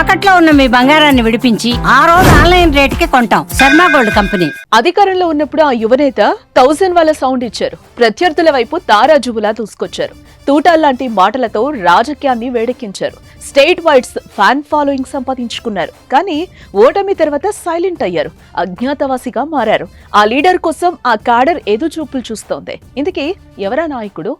తాకట్లో ఉన్న మీ బంగారాన్ని విడిపించి ఆ రోజు ఆన్లైన్ రేటుకి కొంటాం. Sharma gold company. అధికారంలో ఉన్నప్పుడు ఆ యువనేత థౌజండ్ వాళ్ళ సౌండ్ ఇచ్చారు. ప్రత్యర్థుల వైపు తారాజుబులా దూసుకొచ్చారు. తూటాల్లాంటి మాటలతో రాజకీయాన్ని వేడెక్కించారు. స్టేట్ వైడ్స్ ఫ్యాన్ ఫాలోయింగ్ సంపాదించుకున్నారు. కానీ ఓటమి తర్వాత సైలెంట్ అయ్యారు. అజ్ఞాతవాసిగా మారారు. ఆ లీడర్ కోసం ఆ కాడర్ ఎదురు చూపులు చూస్తోంది. ఇందుకే ఎవరా నాయకుడు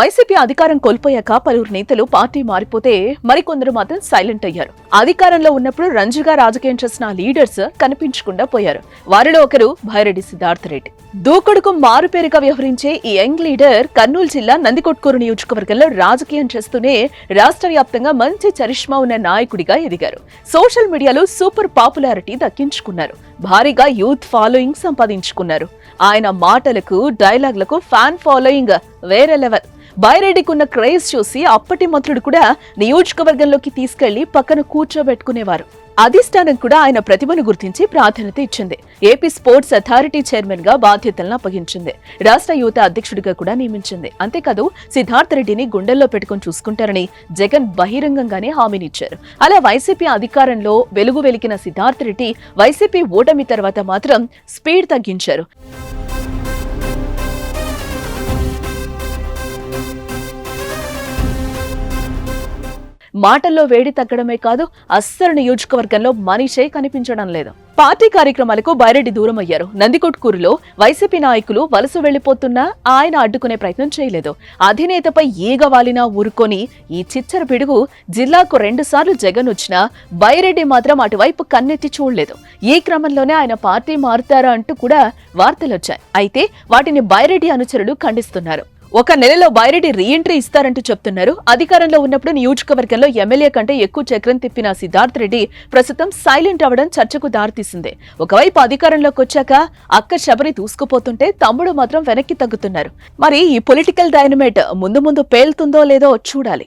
వైసీపీ అధికారం కోల్పోయాక పలువురు నేతలు పార్టీ మారిపోతే మరికొందరు మాత్రం సైలెంట్ అయ్యారు. అధికారంలో ఉన్నప్పుడు రంజుగా రాజకీయం చేసిన ఆ లీడర్స్ కనిపించకుండా పోయారు. వారిలో ఒకరు భైరెడ్డి సిద్ధార్థ రెడ్డి. దూకుడుకు మారుపేరుగా వ్యవహరించే ఈ యంగ్ లీడర్ కర్నూలు జిల్లా నందికొట్కూరు నియోజకవర్గంలో రాజకీయం చేస్తూనే రాష్ట్ర వ్యాప్తంగా మంచి చరిష్మా ఉన్న నాయకుడిగా ఎదిగారు. సోషల్ మీడియాలో సూపర్ పాపులారిటీ దక్కించుకున్నారు. భారీగా యూత్ ఫాలోయింగ్ సంపాదించుకున్నారు. ఆయన మాటలకు డైలాగ్లకు ఫ్యాన్ ఫాలోయింగ్ వేరే లెవెల్. బైరెడ్డికున్న క్రేజ్ చూసి అప్పటి మంత్రుడు కూడా నియోజకవర్గంలోకి తీసుకెళ్ళి పక్కన కూర్చోబెట్టుకునేవారు. అధిష్టానం కూడా ఆయన ప్రతిభను గుర్తించి ప్రాధాన్యత ఇచ్చింది. ఏపీ స్పోర్ట్స్ అథారిటీ చైర్మన్గా బాధ్యతలను అప్పగించింది. రాష్ట్ర యువత అధ్యక్షుడిగా కూడా నియమించింది. అంతేకాదు సిద్ధార్థ రెడ్డిని గుండెల్లో పెట్టుకుని చూసుకుంటారని జగన్ బహిరంగంగానే హామీనిచ్చారు అలా వైసీపీ అధికారంలో వెలుగు వెలికిన సిద్ధార్థ రెడ్డి వైసీపీ ఓటమి తర్వాత మాత్రం స్పీడ్ తగ్గించారు. మాటల్లో వేడి తగ్గడమే కాదు అస్సలు నియోజకవర్గంలో మనిషే కనిపించడం లేదు. పార్టీ కార్యక్రమాలకు బైరెడ్డి దూరం అయ్యారు. నందికొట్కూరులో వైసీపీ నాయకులు వలస వెళ్ళిపోతున్నా ఆయన అడ్డుకునే ప్రయత్నం చేయలేదు. అధినేతపై ఈగ వాలినా ఊరుకొని ఈ చిచ్చర పిడుగు జిల్లాకు రెండుసార్లు జగన్ వచ్చినా బైరెడ్డి మాత్రం అటువైపు కన్నెత్తి చూడలేదు. ఈ క్రమంలోనే ఆయన పార్టీ మారుతారా అంటూ కూడా వార్తలొచ్చాయి. అయితే వాటిని బైరెడ్డి అనుచరులు ఖండిస్తున్నారు. ఒక నెలలో బైరెడ్డి రీఎంట్రీ ఇస్తారంటూ చెప్తున్నారు. అధికారంలో ఉన్నప్పుడు నియోజకవర్గంలో ఎమ్మెల్యే కంటే ఎక్కువ చక్రం తిప్పిన సిద్ధార్థ్ రెడ్డి ప్రస్తుతం సైలెంట్ అవ్వడం చర్చకు దారితీసింది. ఒకవైపు అధికారంలోకి వచ్చాక అక్క శబరి దూసుకుపోతుంటే తమ్ముడు మాత్రం వెనక్కి తగ్గుతున్నారు. మరి ఈ పొలిటికల్ డైనమేట్ ముందు ముందు పేలుతుందో లేదో చూడాలి.